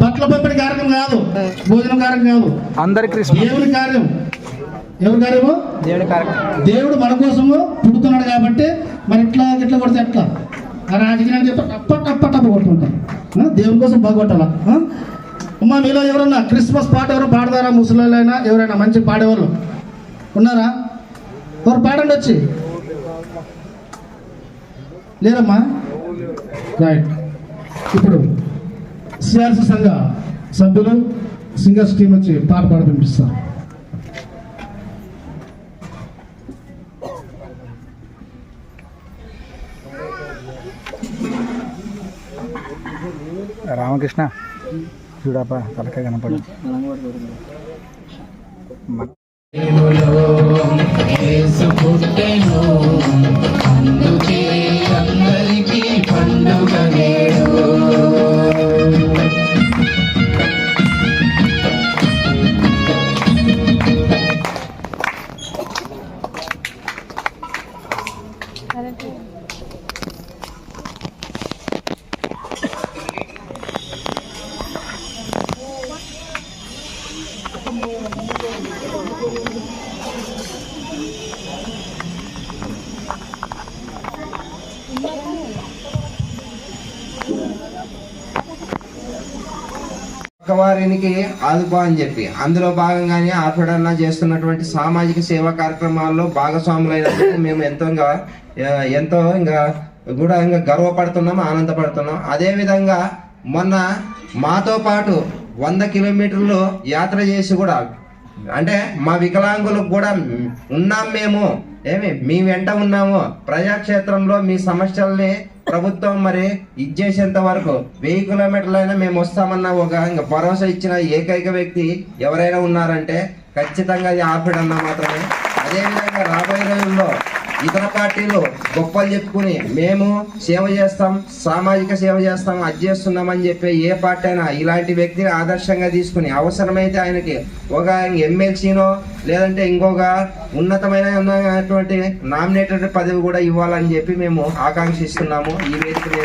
బట్టల పంపిణీ కార్యక్రమం కాదు. భోజనం కార్యక్రమం కాదు. అందరి క్రిస్మస్ దేవుని కార్యం. ఎవరి కార్యము? దేవుడి కార్యక్రమం దేవుడు మన కోసము పుడుతున్నాడు కాబట్టి మరి ఇట్లా ఇట్లా కొడితే ఎట్లా? ఆ రాజకీయాలు చెప్తే టప్ప టప్ప టప్ప ఆ, దేవుని కోసం బాగొట్టాలా? అమ్మా మీలో ఎవరన్నా క్రిస్మస్ పాట ఎవరు పాడతారా? ముసలిలైనా ఎవరైనా మంచి పాడేవాళ్ళు? ఉన్నారా? ఎవరు పాడండి వచ్చి. లేరమ్మా? రైట్ ఇప్పుడు సిఆర్సి సంఘ సభ్యులు సింగర్స్ టీం వచ్చి పాట పాడ వినిపిస్తారు రామకృష్ణ చూడప్ప తలకాయ కనపడు. పక్కవారికి ఆదుకో అని చెప్పి. అందులో భాగంగానే ఆర్పడన్న చేస్తున్నటువంటి సామాజిక సేవా కార్యక్రమాల్లో భాగస్వాములైనందుకు మేము ఎంతో ఇంకా, ఎంతో ఇంకా కూడా ఇంకా గర్వపడుతున్నాం ఆనందపడుతున్నాం. అదేవిధంగా మొన్న మాతో పాటు వంద కిలోమీటర్లు యాత్ర చేసి కూడా అంటే మా వికలాంగులకు కూడా ఉన్నాం మేము. ఏమి? మీ వెంట ఉన్నాము. ప్రజాక్షేత్రంలో మీ సమస్యల్ని ప్రభుత్వం మరి ఇచ్చేసేంత వరకు వెయ్యి కిలోమీటర్లైనా మేము వస్తామన్న ఒక ఇంకా భరోసా ఇచ్చిన ఏకైక వ్యక్తి ఎవరైనా ఉన్నారంటే ఖచ్చితంగా అది ఆర్పిడన్నా మాత్రమే. అదేవిధంగా రాబోయే రోజుల్లో ఇతర పార్టీలు గొప్పలు చెప్పుకుని మేము సేవ చేస్తాం సామాజిక సేవ చేస్తాం అది చేస్తున్నామని చెప్పి ఏ పార్టీ అయినా ఇలాంటి వ్యక్తిని ఆదర్శంగా తీసుకుని అవసరమైతే ఆయనకి ఒక ఎమ్మెల్సీనో లేదంటే ఇంకొక ఉన్నతమైనటువంటి నామినేటెడ్ పదవి కూడా ఇవ్వాలని చెప్పి మేము ఆకాంక్షిస్తున్నాము ఈ వేదిక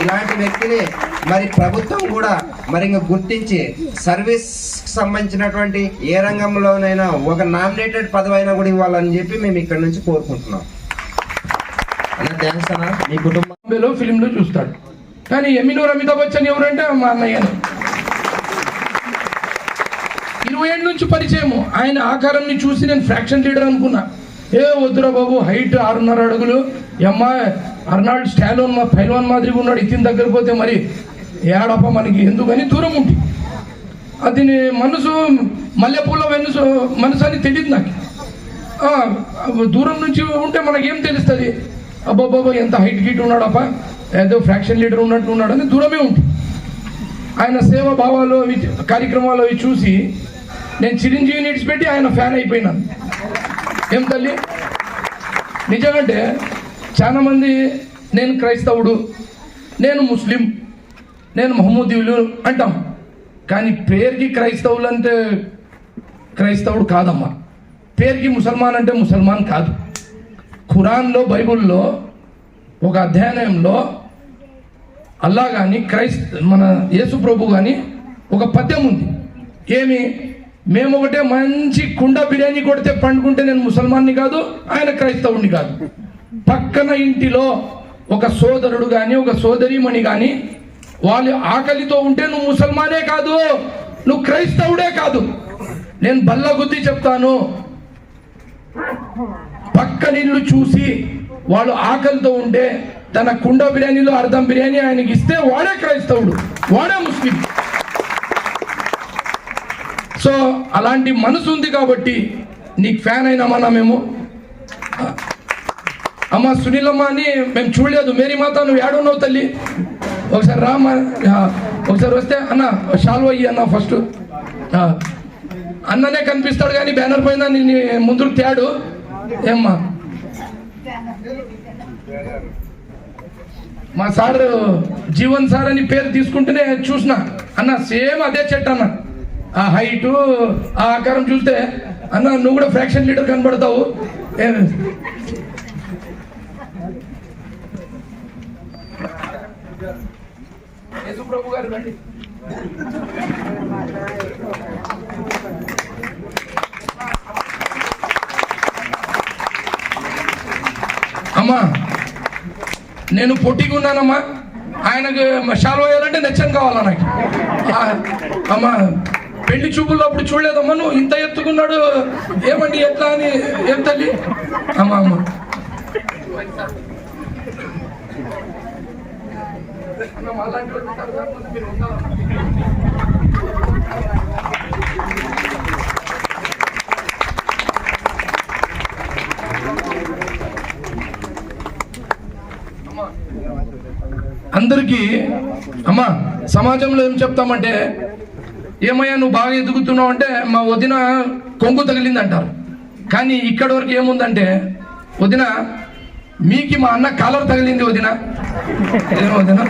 ఇలాంటి వ్యక్తిని మరి ప్రభుత్వం కూడా మరి ఇంకా గుర్తించి సర్వీస్ సంబంధించినటువంటి ఏ రంగంలోనైనా ఒక నామినేటెడ్ పదవి అయినా కూడా ఇవ్వాలని చెప్పి మేము ఇక్కడ నుంచి కోరుకుంటున్నాం. అన్న థ్యాంక్స్ అన్న. మీ కుటుంబం బాంబేలో ఫిలింలో చూస్తాడు. కానీ ఎమినూర్ అమితాబ్ బచ్చన్ ఎవరంటే మా అన్నయ్యని. ఇరవై ఏళ్ళ నుంచి పరిచయము. ఆయన ఆకారాన్ని చూసి నేను ఫ్రాక్షన్ లీడర్ అనుకున్నా. ఏ వద్దురా బాబు హైట్ ఆరున్నర అడుగులు. అమ్మ అర్నాల్డ్ స్టాలోన్ మా పైల్వాన్ మాదిరిగా ఉన్నాడు. ఇతని దగ్గర పోతే మరి ఏడప మనకి ఎందుకని దూరం ఉంది అది మనసు మల్లెపూల వెనుసు మనసు అని తెలియదు నాకు. దూరం నుంచి ఉంటే మనకేం తెలుస్తుంది? అబ్బాబాబా ఎంత హైట్ గీట్ ఉన్నాడప్ప? ఏదో ఫ్రాక్షన్ లీడర్ ఉన్నట్టు ఉన్నాడు అని దూరమే ఉంటుంది ఆయన సేవా భావాలు అవి కార్యక్రమాలు అవి చూసి నేను చిరంజీవి చిరంజీవిని పెట్టి ఆయన ఫ్యాన్ అయిపోయినాను. ఏం తల్లి? నిజమంటే చాలామంది నేను క్రైస్తవుడు నేను ముస్లిం. నేను మహమ్మదీయులు అంటాం. కానీ పేరుకి క్రైస్తవులు అంటే క్రైస్తవుడు కాదమ్మా. పేరుకి ముసల్మాన్ అంటే ముసల్మాన్ కాదు. ఖురాన్లో బైబిల్లో ఒక అధ్యయనంలో అల్లా కానీ క్రైస్త మన యేసు ప్రభు కానీ ఒక పద్యం ఉంది. ఏమి? మేము ఒకటే మంచి కుండ బిర్యానీ కొడితే పండుకుంటే నేను ముసల్మాన్ని కాదు ఆయన క్రైస్తవుని కాదు. పక్కన ఇంటిలో ఒక సోదరుడు కానీ ఒక సోదరీమణి కానీ వాళ్ళు ఆకలితో ఉంటే నువ్వు ముసల్మానే కాదు నువ్వు క్రైస్తవుడే కాదు. నేను బల్ల గుద్ది చెప్తాను. పక్క నీళ్ళు చూసి వాళ్ళు ఆకలితో ఉంటే తన కుండ బిర్యానీలో అర్ధం బిర్యానీ ఆయనకి ఇస్తే వాడే క్రైస్తవుడు వాడే ముస్లిం. సో అలాంటి మనసు ఉంది కాబట్టి నీకు ఫ్యాన్ అయినామన్నా మేము? అమ్మ సునీలమ్మ అని మేము చూడలేదు. మేరీ మాత నువ్వు ఏడున్నావు తల్లి? ఒకసారి రా ఒకసారి వస్తే అన్న షాల్వ్ అయ్యి అన్న ఫస్ట్. అన్ననే కనిపిస్తాడు కానీ బ్యానర్ పైన నేను ముందుకు తేడు. ఏమ్మా? మా సార్ జీవన్ సార్ అని పేరు తీసుకుంటేనే చూసిన. అన్న సేమ్ అదే చెట్టు అన్న. ఆ హైట్ ఆ ఆకారం చూస్తే అన్న నువ్వు కూడా ఫ్రాక్షన్ లీడర్ కనబడతావు. ఏ- యేసుప్రభు గారు రండి. అమ్మా నేను పొట్టిగా ఉన్నానమ్మా. ఆయనకు షాల్వ వేయాలంటే నచ్చని కావాలా నాకు? అమ్మా పెళ్ళి చూపుల్లో అప్పుడు చూడలేదమ్మా నువ్వు ఇంత ఎత్తుకున్నాడు. ఏమండి ఎట్లా అని ఏం తల్లి? అమ్మా అమ్మ అమ్మా, అలాంటి వాళ్ళు ఉంటారు కదా, మీరు ఉండాలా? అందరికీ అమ్మా సమాజంలో ఏం చెప్తామంటే ఏమయ్యా నువ్వు బాగా ఎదుగుతున్నావు అంటే మా వదిన కొంగు తగిలిందంటారు. కానీ ఇక్కడ వరకు ఏముందంటే వదిన మీకి మా అన్న కాలర్ తగిలింది వదిన. వదిన?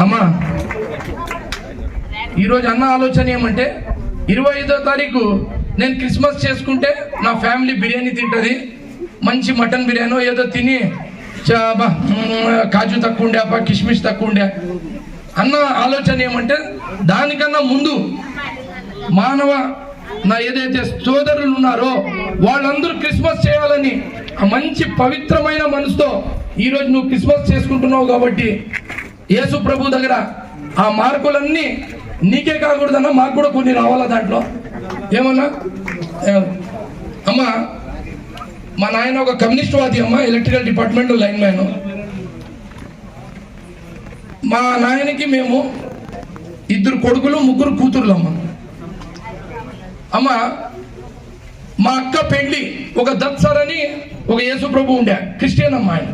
అమ్మా ఈరోజు అన్న ఆలోచన ఏమంటే ఇరవై ఐదో తారీఖు నేను క్రిస్మస్ చేసుకుంటే నా ఫ్యామిలీ బిర్యానీ తింటుంది మంచి మటన్ బిర్యానీ ఏదో తిని కాజు తక్కువ ఉండే అబ్బా కిష్మిష్ తక్కువ ఉండే అన్న ఆలోచన ఏమంటే దానికన్నా ముందు మానవ నా ఏదైతే సోదరులు ఉన్నారో వాళ్ళందరూ క్రిస్మస్ చేయాలని మంచి పవిత్రమైన మనసుతో ఈరోజు నువ్వు క్రిస్మస్ చేసుకుంటున్నావు కాబట్టి యేసు ప్రభు దగ్గర ఆ మార్కులన్నీ నీకే కాకూడదన్నా మాకు కూడా కొన్ని రావాలా దాంట్లో? ఏమన్నా? అమ్మా మా నాయన ఒక కమ్యూనిస్ట్ వాది అమ్మ ఎలక్ట్రికల్ డిపార్ట్మెంట్ లైన్ మ్యాన్ మా నాయనకి మేము ఇద్దరు కొడుకులు ముగ్గురు కూతుర్లు అమ్మ అమ్మ మా అక్క పెళ్ళి ఒక దత్ సార్ అని ఒక యేసు ప్రభు ఉండే క్రిస్టియన్ అమ్మ ఆయన.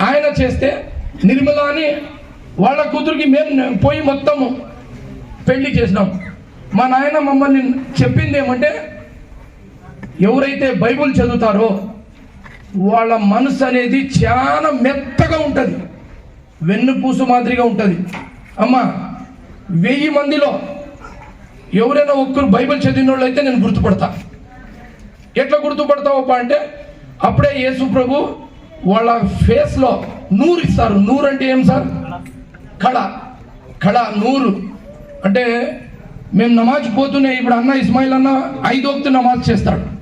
ఆయన చేస్తే నిర్మల అని వాళ్ళ కూతురికి మేము పోయి మొత్తము పెళ్ళి చేసినాం. మా నాయన మమ్మల్ని చెప్పింది ఏమంటే ఎవరైతే బైబుల్ చదువుతారో వాళ్ళ మనసు అనేది చాలా మెత్తగా ఉంటుంది. వెన్నుపూసు మాదిరిగా ఉంటుంది. అమ్మా వెయ్యి మందిలో ఎవరైనా ఒక్కరు బైబిల్ చదివిన వాళ్ళు అయితే నేను గుర్తుపడతా. ఎట్లా గుర్తుపడతావప్ప అంటే అప్పుడే యేసు ప్రభు వాళ్ళ ఫేస్లో నూరు ఇస్తారు. నూరు అంటే ఏం సార్? కళ. కళ నూరు. అంటే మేము నమాజ్ పోతూనే ఇప్పుడు అన్న ఇస్మాయిల్ అన్న ఐదు వక్తు నమాజ్ చేస్తాడు.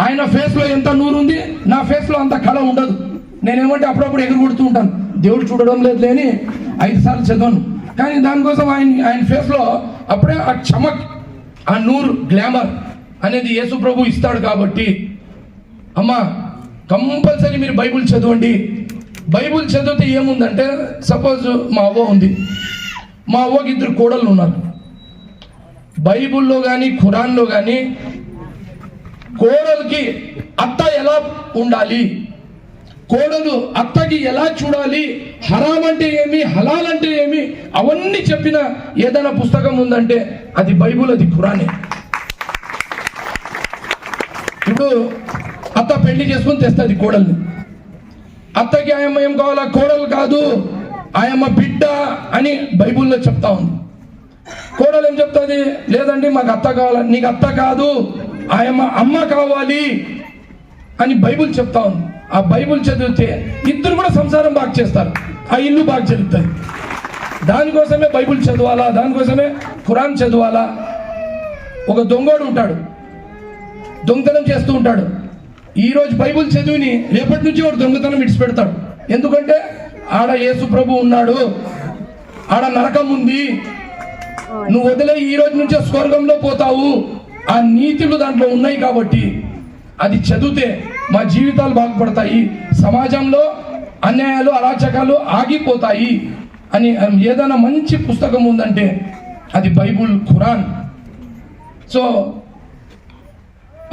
ఆయన ఫేస్లో ఎంత నూరు ఉంది నా ఫేస్లో అంత కళ ఉండదు. నేనేమంటే అప్పుడప్పుడు ఎగురు కొడుతూ ఉంటాను. దేవుడు చూడడం లేదు లేని ఐదు సార్లు చదవను. కానీ దానికోసం ఆయన ఆయన ఫేస్లో అప్పుడే ఆ చమక్ ఆ నూరు గ్లామర్ అనేది యేసు ప్రభు ఇస్తాడు కాబట్టి అమ్మా కంపల్సరీ మీరు బైబుల్ చదవండి. బైబుల్ చదివితే ఏముందంటే సపోజ్ మా అవ్వ ఉంది. మా అవ్వకి ఇద్దరు కోడళ్ళు ఉన్నారు. బైబుల్లో కానీ ఖురాన్లో కానీ కోడలికి అత్త ఎలా ఉండాలి? కోడలు అత్తకి ఎలా చూడాలి? హరాం అంటే ఏమి? హలాల్ అంటే ఏమి? అవన్నీ చెప్పిన ఏదైనా పుస్తకం ఉందంటే అది బైబుల్ అది ఖురానే. ఇప్పుడు అత్త పెళ్ళి చేసుకుని తెస్తుంది కోడల్ని. అత్తకి ఆయమ్మ ఏం కావాలా? కోడలు కాదు ఆయమ్మ బిడ్డ అని బైబుల్లో చెప్తా ఉంది. కోడలు ఏం చెప్తుంది? లేదండి మాకు అత్త కావాలి? నీకు అత్త కాదు ఆయమ్మ అమ్మ కావాలి అని బైబుల్ చెప్తా ఉంది. ఆ బైబుల్ చదివితే ఇద్దరు కూడా సంసారం బాగా చేస్తారు. ఆ ఇల్లు బాగా జరుగుతుంది దానికోసమే బైబుల్ చదవాలా? దానికోసమే ఖురాన్ చదవాలా? ఒక దొంగోడు ఉంటాడు. దొంగతనం చేస్తూ ఉంటాడు. ఈరోజు బైబుల్ చదివిని రేపటి నుంచి వాడు దొంగతనం విడిచిపెడతాడు. ఎందుకంటే ఆడ యేసు ప్రభు ఉన్నాడు. ఆడ నరకం ఉంది. నువ్వు వదిలే ఈ రోజు నుంచే స్వర్గంలో పోతావు. ఆ నీతులు దాంట్లో ఉన్నాయి కాబట్టి అది చదివితే మా జీవితాలు బాగుపడతాయి సమాజంలో అన్యాయాలు అరాచకాలు ఆగిపోతాయి అని ఏదైనా మంచి పుస్తకం ఉందంటే అది బైబుల్ ఖురాన్. సో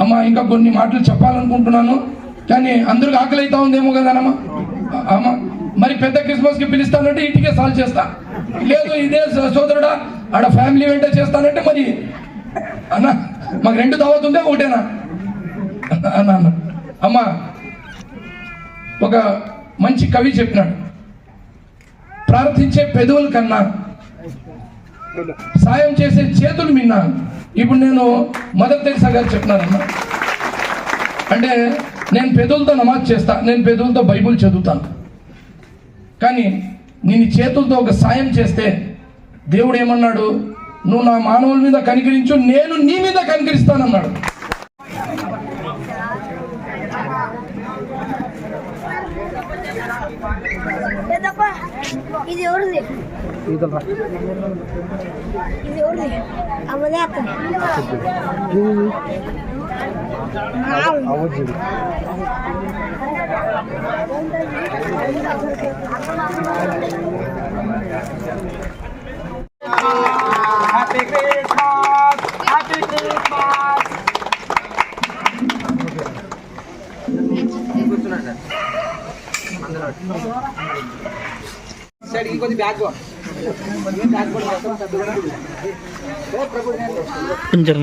అమ్మ ఇంకా కొన్ని మాటలు చెప్పాలనుకుంటున్నాను కానీ అందరికి ఆకలి అవుతా ఉందేమో కదనమ్మా అమ్మ మరి పెద్ద క్రిస్మస్కి పిలుస్తానంటే ఇంటికే సాల్వ్ చేస్తా. లేదు ఇదే సోదరుడా ఆడ ఫ్యామిలీ వెంట చేస్తానంటే మరి అన్న మాకు రెండు దావత్ ఉంటే ఒకటేనా? అన్న అన్న. అమ్మ ఒక మంచి కవి చెప్పినాడు. ప్రార్థించే పెదవుల కన్నా సాయం చేసే చేతులు మిన్నా. ఇప్పుడు నేను మదర్ తెరిసా గారు చెప్తున్నానమ్మా అంటే నేను పెదవులతో నమాజ్ చేస్తా నేను పెదవులతో బైబుల్ చదువుతాను. కానీ నేను చేతులతో ఒక సాయం చేస్తే దేవుడు ఏమన్నాడు? నువ్వు నా మానవుల మీద కనికరించు నేను నీ మీద కనికరిస్తానన్నాడు. ఇది ఎవరిది? ఈతలరా. ఇది ఎవరిది? అమ్మదే అతను అవ్వదు కొంచెం